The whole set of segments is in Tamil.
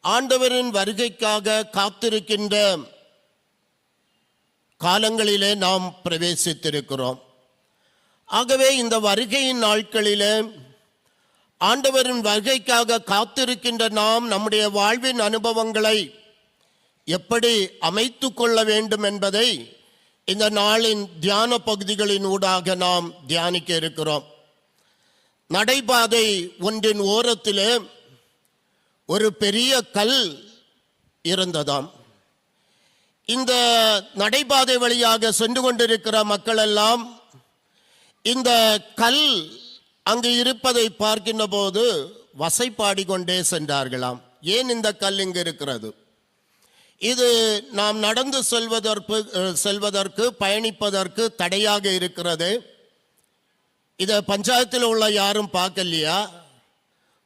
ஆண்டவரின் வருகைக்காக காத்திருக்கின்ற காலங்களிலே நாம் பிரவேசித்திருக்கிறோம். ஆகவே இந்த வருகையின் நாட்களிலே ஆண்டவரின் வருகைக்காக காத்திருக்கின்ற நாம் நம்முடைய வாழ்வின் அனுபவங்களை எப்படி அமைத்து கொள்ள வேண்டும் என்பதை இந்த நாளின் தியான பகுதிகளின் ஊடாக நாம் தியானிக்க இருக்கிறோம். நடைபாதை ஒன்றின் ஓரத்திலே ஒரு பெரிய கல் இருந்ததாம். இந்த நடைபாதை வழியாக சென்று கொண்டிருக்கிற மக்கள் எல்லாம் இந்த கல் அங்கு இருப்பதை பார்க்கின்ற போது வசைப்பாடி கொண்டே சென்றார்களாம். ஏன் இந்த கல் இங்கு இருக்கிறது? இது நாம் நடந்து செல்வதற்கு செல்வதற்கு பயணிப்பதற்கு தடையாக இருக்கிறது. இதை பஞ்சாயத்தில் உள்ள யாரும் பார்க்கலையா?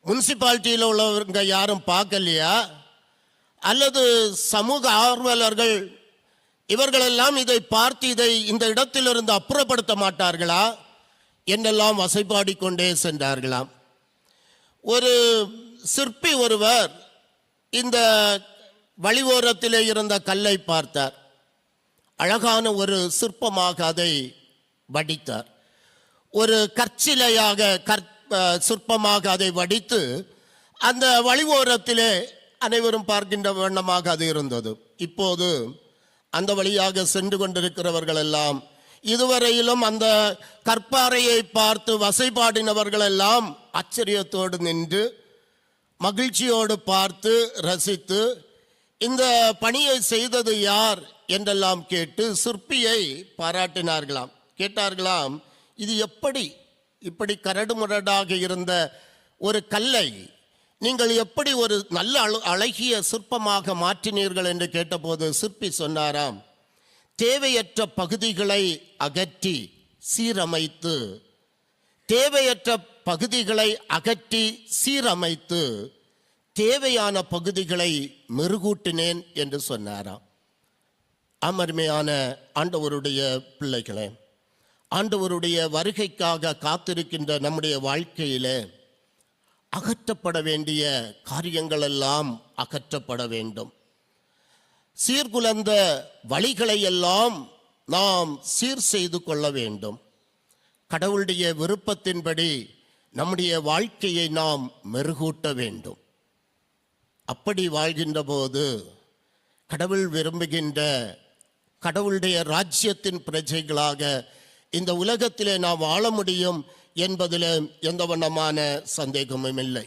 முனிசிபாலிட்டியில் உள்ளவங்க யாரும் பார்க்கலையா? அல்லது சமூக ஆர்வலர்கள் இவர்களெல்லாம் இதை பார்த்து இதை இந்த இடத்திலிருந்து அப்புறப்படுத்த மாட்டார்களா? என்றெல்லாம் வசைப்பாடி கொண்டே சென்றார்களாம். ஒரு சிற்பி ஒருவர் இந்த வழிவோரத்திலே இருந்த கல்லை பார்த்தார். அழகான ஒரு சிற்பமாக அதை வடித்தார். ஒரு கற்சிலையாக கற் சிற்பமாக அதை வடித்து அந்த வழிவோரத்திலே அனைவரும் பார்க்கின்ற வண்ணமாக அது இருந்தது. இப்போது அந்த வழியாக சென்று கொண்டிருக்கிறவர்கள் எல்லாம் இதுவரையிலும் அந்த கற்பாறையை பார்த்து வசைபாடினவர்கள் எல்லாம் ஆச்சரியத்தோடு நின்று மகிழ்ச்சியோடு பார்த்து ரசித்து இந்த பணியை செய்தது யார் என்றெல்லாம் கேட்டு சிற்பியை பாராட்டினார்களாம். கேட்டார்களாம் இது எப்படி இப்படி கரடுமுரடாக இருந்த ஒரு கல்லை நீங்கள் எப்படி ஒரு நல்ல அழகிய சிற்பமாக மாற்றினீர்கள் என்று கேட்டபோது சிற்பி சொன்னாராம் தேவையற்ற பகுதிகளை அகற்றி சீரமைத்து தேவையற்ற பகுதிகளை அகற்றி சீரமைத்து தேவையான பகுதிகளை மெருகூட்டினேன் என்று சொன்னாராம். அமர்மையான ஆண்டவருடைய பிள்ளைகளே ஆண்டவருடைய வருகைக்காக காத்திருக்கின்ற நம்முடைய வாழ்க்கையிலே அகற்றப்பட வேண்டிய காரியங்களெல்லாம் அகற்றப்பட வேண்டும். சீர்குலந்த வழிகளை எல்லாம் நாம் சீர் செய்து கொள்ள வேண்டும். கடவுளுடைய விருப்பத்தின்படி நம்முடைய வாழ்க்கையை நாம் மெருகூட்ட வேண்டும். அப்படி வாழ்கின்ற போது கடவுள் விரும்புகின்ற கடவுளுடைய ராஜ்யத்தின் பிரஜைகளாக இந்த உலகத்திலே நாம் வாழ முடியும் என்பதில் எந்த வண்ணமான சந்தேகமும் இல்லை.